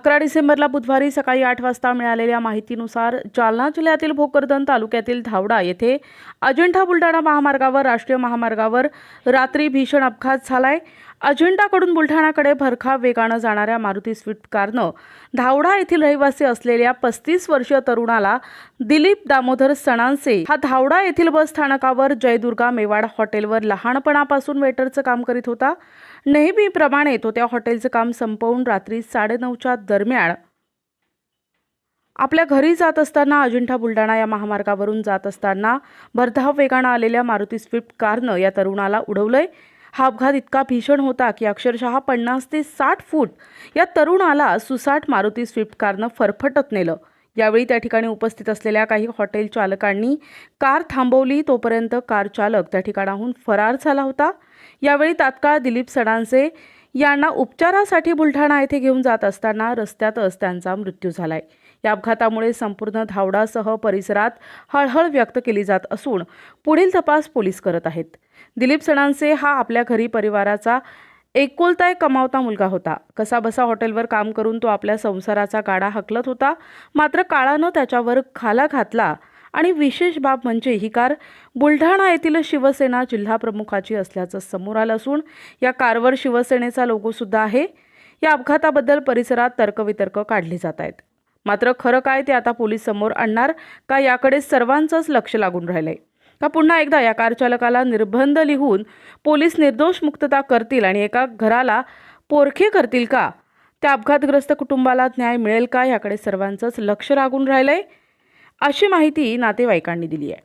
अकरा डिसेंबरला बुधवारी सकाळी आठ वाजता मिळालेल्या माहितीनुसार जालना जिल्ह्यातील भोकरदन तालुक्यातील धावडा येथे अजिंठा बुलढाणा महामार्गावर राष्ट्रीय महामार्गावर रात्री भीषण अपघात झालाय. अजिंठाकडून बुलढाणाकडे भरखाव वेगानं जाणाऱ्या मारुती स्विफ्ट कारनं धावडा येथील रहिवासी असलेल्या पस्तीस वर्षीय तरुणाला दिलीप दामोदर सणांसे हा धावडा येथील बस स्थानकावर जयदुर्गा मेवाड हॉटेलवर लहानपणापासून वेटरचं काम करीत होता. नेहमीप्रमाणे तो त्या हॉटेलचं काम संपवून रात्री साडेनऊच्या दरम्यान आपल्या घरी जात असताना अजिंठा बुलढाणा या महामार्गावरून जात असताना भरधाव वेगानं आलेल्या मारुती स्विफ्ट कारनं या तरुणाला उडवलंय. हा अपघात इतका भीषण होता की अक्षरशः पन्नास ते साठ फूट या तरुणाला सुसाट मारुती स्विफ्ट कारनं फरफटत नेलं. यावेळी त्या ठिकाणी उपस्थित असलेल्या काही हॉटेल चालकांनी कार थांबवली. तोपर्यंत कार चालक त्या ठिकाणाहून फरार झाला होता. यावेळी तात्काळ दिलीप सडांचे यांना उपचारासाठी बुलढाणा येथे घेऊन जात असताना रस्त्यातच त्यांचा मृत्यू झालाय. या अपघातामुळे संपूर्ण धावडासह परिसरात हळहळ व्यक्त केली जात असून पुढील तपास पोलीस करत आहेत. दिलीप सणांचे हा आपल्या घरी परिवाराचा एकुलता एक कमावता मुलगा होता. कसाबसा हॉटेलवर काम करून तो आपल्या संसाराचा गाडा हकलत होता. मात्र काळानं त्याच्यावर खाला घातला आणि विशेष बाब म्हणजे ही कार बुलढाणा येथील शिवसेना जिल्हाप्रमुखाची असल्याचं समोर आलं असून या कारवर शिवसेनेचा लोगोसुद्धा आहे. या अपघाताबद्दल परिसरात तर्कवितर्क काढले जात आहेत. मात्र खरं काय ते आता पोलीस समोर आणणार का याकडे सर्वांचंच लक्ष लागून राहिलंय. का पुन्हा एकदा या कारचालकाला निर्बंध लिहून पोलीस निर्दोष मुक्तता करतील आणि एका घराला पोरखे करतील का? त्या अपघातग्रस्त कुटुंबाला न्याय मिळेल का? याकडे सर्वांचंच लक्ष लागून राहिलंय. अशी माहिती नातेवाईकांनी दिली आहे.